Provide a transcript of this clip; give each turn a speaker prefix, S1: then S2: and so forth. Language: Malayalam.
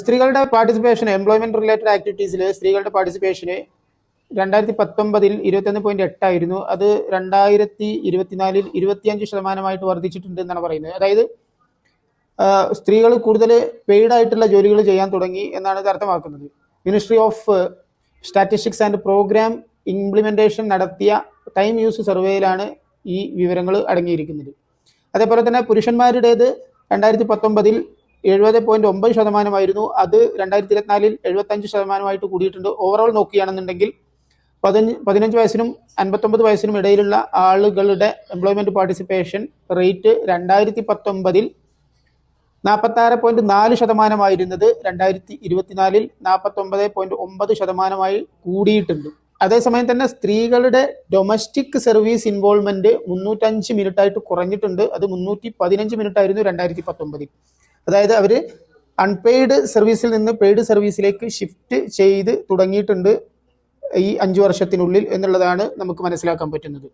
S1: സ്ത്രീകളുടെ പാർട്ടിസിപ്പേഷൻ എംപ്ലോയ്മെന്റ് റിലേറ്റഡ് ആക്ടിവിറ്റീസിൽ സ്ത്രീകളുടെ പാർട്ടിസിപ്പേഷന് രണ്ടായിരത്തി പത്തൊമ്പതിൽ ഇരുപത്തൊന്ന് പോയിന്റ് എട്ടായിരുന്നു. അത് രണ്ടായിരത്തി ഇരുപത്തിനാലിൽ ഇരുപത്തിയഞ്ച് ശതമാനമായിട്ട് വർദ്ധിച്ചിട്ടുണ്ട് എന്നാണ് പറയുന്നത്. അതായത് സ്ത്രീകൾ കൂടുതൽ പെയ്ഡ് ആയിട്ടുള്ള ജോലികൾ ചെയ്യാൻ തുടങ്ങി എന്നാണ് ഇത് അർത്ഥമാക്കുന്നത്. Ministry of statistics and programme implementation നടത്തിയ ടൈം യൂസ് സർവേയിലാണ് ഈ വിവരങ്ങൾ അടങ്ങിയിരിക്കുന്നത്. അതേപോലെ തന്നെ പുരുഷന്മാരുടേത് രണ്ടായിരത്തി പത്തൊമ്പതിൽ എഴുപത് പോയിന്റ് ഒമ്പത് ശതമാനമായിരുന്നു. അത് രണ്ടായിരത്തി ഇരുപത്തിനാലിൽ എഴുപത്തഞ്ച് ശതമാനമായിട്ട് കൂടിയിട്ടുണ്ട്. ഓവറോൾ നോക്കുകയാണെന്നുണ്ടെങ്കിൽ പതിനഞ്ച് പതിനഞ്ച് വയസ്സിനും അൻപത്തൊമ്പത് വയസ്സിനും ഇടയിലുള്ള ആളുകളുടെ എംപ്ലോയ്മെന്റ് പാർട്ടിസിപ്പേഷൻ റേറ്റ് രണ്ടായിരത്തി പത്തൊമ്പതിൽ നാൽപ്പത്താറ് പോയിന്റ് നാല് ശതമാനമായിരുന്നത് രണ്ടായിരത്തി ഇരുപത്തിനാലിൽ നാൽപ്പത്തൊമ്പത് പോയിന്റ് ഒമ്പത് ശതമാനമായി കൂടിയിട്ടുണ്ട്. അതേസമയം തന്നെ സ്ത്രീകളുടെ ഡൊമസ്റ്റിക് സർവീസ് ഇൻവോൾവ്മെന്റ് മുന്നൂറ്റഞ്ച് മിനിറ്റായിട്ട് കുറഞ്ഞിട്ടുണ്ട്. അത് മുന്നൂറ്റി പതിനഞ്ച് മിനിറ്റ് ആയിരുന്നു രണ്ടായിരത്തി പത്തൊമ്പതിൽ അതായത് അവർ അൺപെയ്ഡ് സർവീസിൽ നിന്ന് പെയ്ഡ് സർവീസിലേക്ക് ഷിഫ്റ്റ് ചെയ്ത് തുടങ്ങിയിട്ടുണ്ട് ഈ അഞ്ചു വർഷത്തിനുള്ളിൽ എന്നുള്ളതാണ് നമുക്ക് മനസ്സിലാക്കാൻ പറ്റുന്നത്.